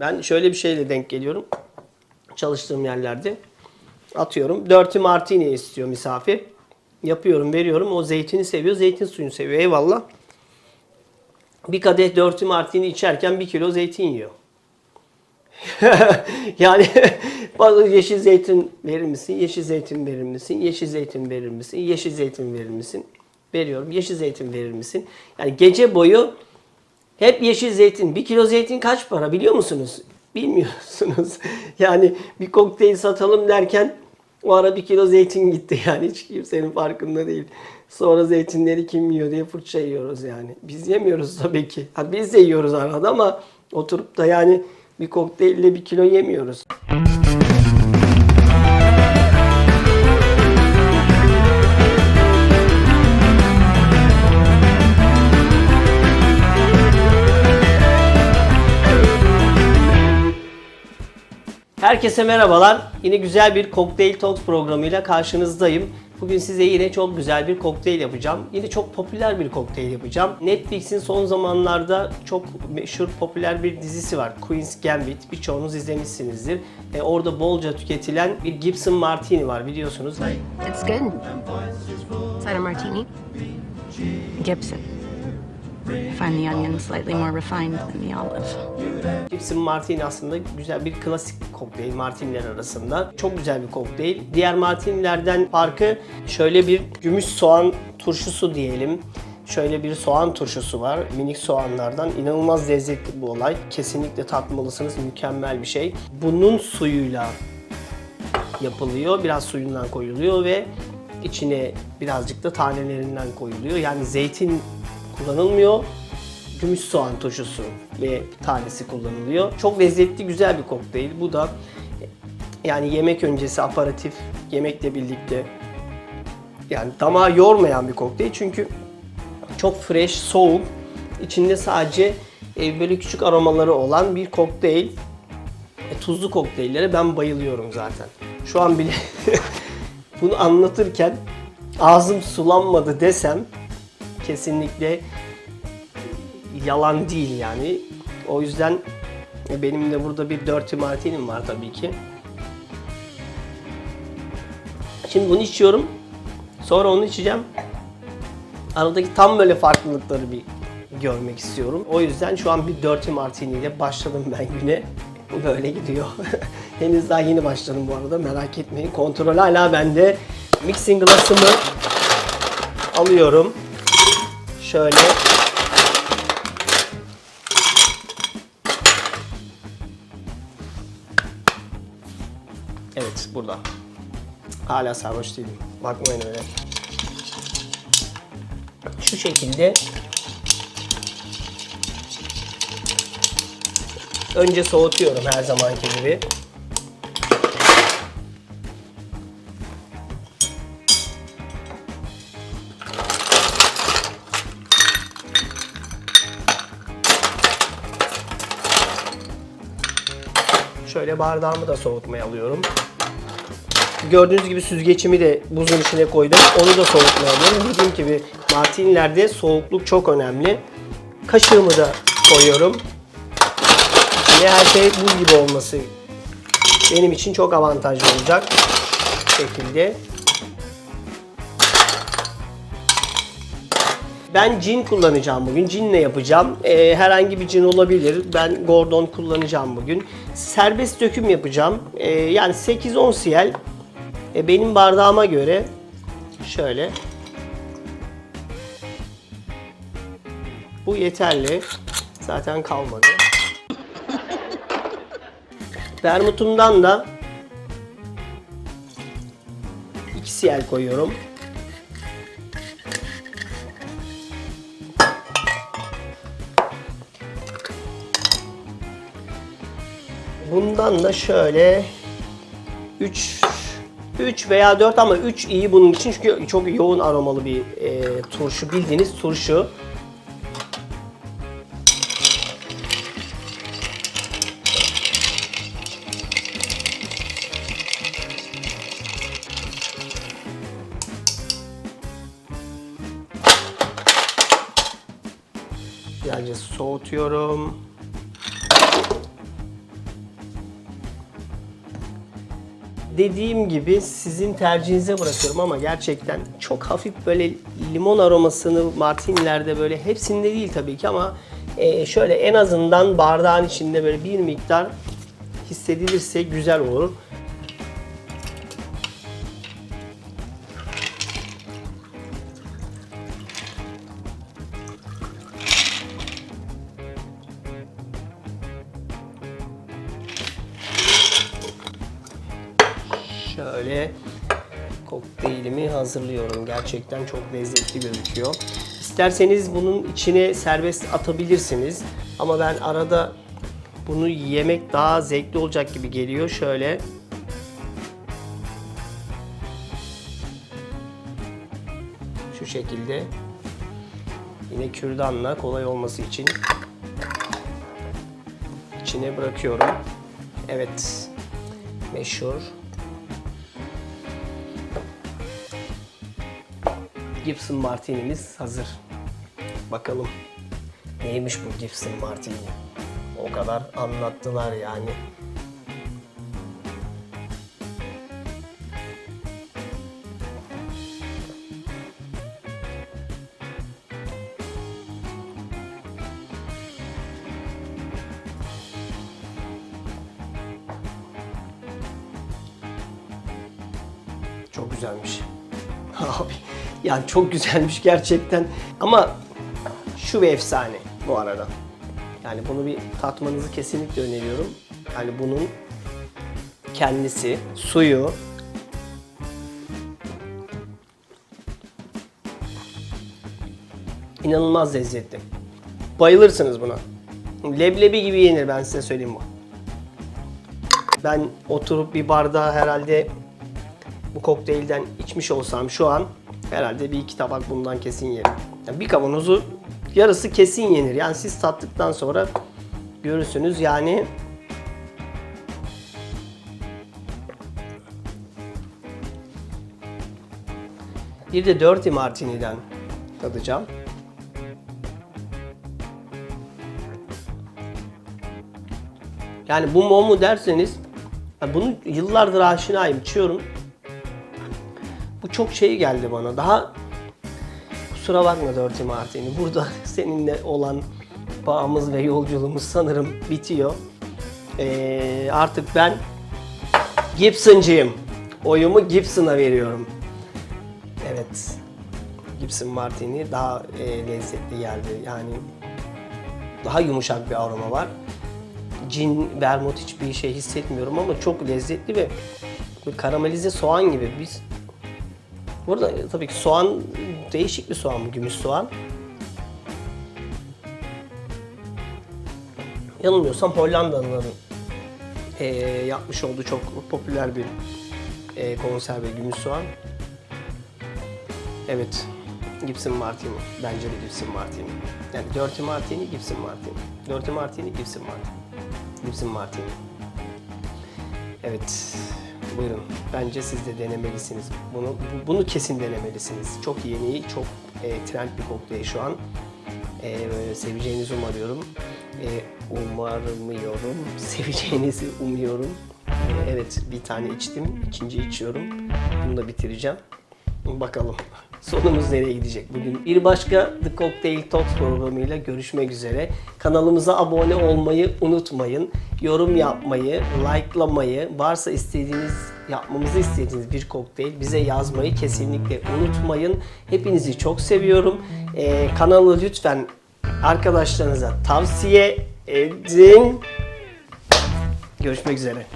Ben şöyle bir şeyle denk geliyorum. Çalıştığım yerlerde. Atıyorum. Dirty martini istiyor misafir. Yapıyorum, veriyorum. O zeytini seviyor, zeytin suyunu seviyor. Eyvallah. Bir kadeh dirty martini içerken bir kilo zeytin yiyor. yani bazı yeşil zeytin verir misin? Yeşil zeytin verir misin? Yeşil zeytin verir misin? Yeşil zeytin verir misin? Veriyorum. Yeşil zeytin verir misin? Yani gece boyu hep yeşil zeytin. Bir kilo zeytin kaç para biliyor musunuz? Bilmiyorsunuz. Yani bir kokteyl satalım derken o ara bir kilo zeytin gitti yani hiç kimsenin farkında değil. Sonra zeytinleri kim yiyor diye fırça yiyoruz yani. Biz yemiyoruz tabii ki. Ha, biz de yiyoruz arada ama oturup da yani bir kokteylle bir kilo yemiyoruz. Herkese merhabalar. Yine güzel bir Cocktail Talks programıyla karşınızdayım. Bugün size yine çok güzel bir kokteyl yapacağım. Yine çok popüler bir kokteyl yapacağım. Netflix'in son zamanlarda çok meşhur popüler bir dizisi var. Queen's Gambit. Birçoğunuz izlemişsinizdir. E, orada bolca tüketilen bir Gibson Martini var biliyorsunuz. It's good. That a martini? Gibson. Find the onion slightly more refined than the olive. Gibson Martini aslında güzel bir klasik kokteyl Martiniler arasında. Çok güzel bir kokteyl. Diğer Martinilerden farkı şöyle bir gümüş soğan turşusu diyelim. Şöyle bir soğan turşusu var. Minik soğanlardan. inanılmaz lezzetli bu olay. Kesinlikle tatmalısınız. Mükemmel bir şey. Bunun suyuyla yapılıyor. Biraz suyundan koyuluyor ve içine birazcık da tanelerinden koyuluyor. Yani zeytin kullanılmıyor. Gümüş soğan turşusu ve tanesi kullanılıyor. Çok lezzetli, güzel bir kokteyl. Bu da yani yemek öncesi aparatif, yemekle birlikte yani damağı yormayan bir kokteyl. Çünkü çok fresh, soğuk. İçinde sadece e, böyle küçük aromaları olan bir kokteyl. E, tuzlu kokteyllere ben bayılıyorum zaten. Şu an bile bunu anlatırken ağzım sulanmadı desem kesinlikle yalan değil yani. O yüzden benim de burada bir Dirty Martini'm var tabii ki. Şimdi bunu içiyorum. Sonra onu içeceğim. Aradaki tam böyle farklılıkları bir görmek istiyorum. O yüzden şu an bir Dirty Martini ile başladım ben güne. Böyle gidiyor. Henüz daha yeni başladım bu arada merak etmeyin. Kontrol hala bende. Mixing glass'ımı alıyorum. Şöyle Evet burada. Hala sarhoş değilim. Bakmayın öyle. Şu şekilde önce soğutuyorum her zamanki gibi. Şöyle bardağımı da soğutmaya alıyorum. Gördüğünüz gibi süzgecimi de buzun içine koydum. Onu da soğutmaya alıyorum. Dediğim gibi martinilerde soğukluk çok önemli. Kaşığımı da koyuyorum. Yine her şey buz gibi olması benim için çok avantajlı olacak. Şekilde. Ben cin kullanacağım bugün. Cinle yapacağım. Ee, herhangi bir cin olabilir. Ben Gordon kullanacağım bugün. Serbest döküm yapacağım. Ee, yani 8-10 cl. Ee, benim bardağıma göre şöyle. Bu yeterli. Zaten kalmadı. Vermutumdan da 2 cl koyuyorum. Bundan da şöyle 3 3 veya 4 ama 3 iyi bunun için çünkü çok yoğun aromalı bir e, turşu bildiğiniz turşu. Birazcık soğutuyorum. Dediğim gibi sizin tercihinize bırakıyorum ama gerçekten çok hafif böyle limon aromasını martinilerde böyle hepsinde değil tabii ki ama e, şöyle en azından bardağın içinde böyle bir miktar hissedilirse güzel olur. Şöyle kokteylimi hazırlıyorum. Gerçekten çok lezzetli gözüküyor. İsterseniz bunun içine serbest atabilirsiniz. Ama ben arada bunu yemek daha zevkli olacak gibi geliyor. Şöyle şu şekilde yine kürdanla kolay olması için içine bırakıyorum. Evet. Meşhur Gibson Martini'miz hazır. Bakalım neymiş bu Gibson Martini? O kadar anlattılar yani. Çok güzelmiş. Abi yani çok güzelmiş gerçekten. Ama şu bir efsane bu arada. Yani bunu bir tatmanızı kesinlikle öneriyorum. Yani bunun kendisi, suyu, inanılmaz lezzetli. Bayılırsınız buna. Leblebi gibi yenir ben size söyleyeyim bu. Ben oturup bir bardağı herhalde bu kokteylden içmiş olsam şu an herhalde bir iki tabak bundan kesin yerim. Yani bir kavanozu yarısı kesin yenir. Yani siz tattıktan sonra görürsünüz yani bir de Dirty Martini'den tadacağım. Yani bu mu mu derseniz bunu yıllardır aşinayım içiyorum. Bu çok şey geldi bana. Daha kusura bakma Dirty Martini. Burada seninle olan bağımız ve yolculuğumuz sanırım bitiyor. Ee, artık ben Gibson'cıyım. Oyumu Gibson'a veriyorum. Evet. Gibson Martini daha e, lezzetli geldi. Yani daha yumuşak bir aroma var. Cin, vermut hiçbir şey hissetmiyorum ama çok lezzetli ve karamelize soğan gibi. Biz Burada e, tabii ki soğan değişik bir soğan gümüş soğan. Yanılmıyorsam Hollanda'nın e, yapmış olduğu çok popüler bir e, konserve gümüş soğan. Evet. Gibson Martini. Bence de Gibson Martini. Yani Dirty Martini, Gibson Martini. Dirty Martini, Gibson Martini. Gibson Martini. Evet. Buyurun. Bence siz de denemelisiniz. Bunu bu- bunu kesin denemelisiniz. Çok yeni, çok e, trend bir kokteyl şu an. E, seveceğinizi umarıyorum. E, umarmıyorum. Seveceğinizi umuyorum. E, evet, bir tane içtim. ikinci içiyorum. Bunu da bitireceğim. Bakalım sonumuz nereye gidecek bugün. Bir başka The Cocktail Talks programıyla görüşmek üzere. Kanalımıza abone olmayı unutmayın. Yorum yapmayı, likelamayı, varsa istediğiniz, yapmamızı istediğiniz bir kokteyl bize yazmayı kesinlikle unutmayın. Hepinizi çok seviyorum. Ee, kanalı lütfen arkadaşlarınıza tavsiye edin. Görüşmek üzere.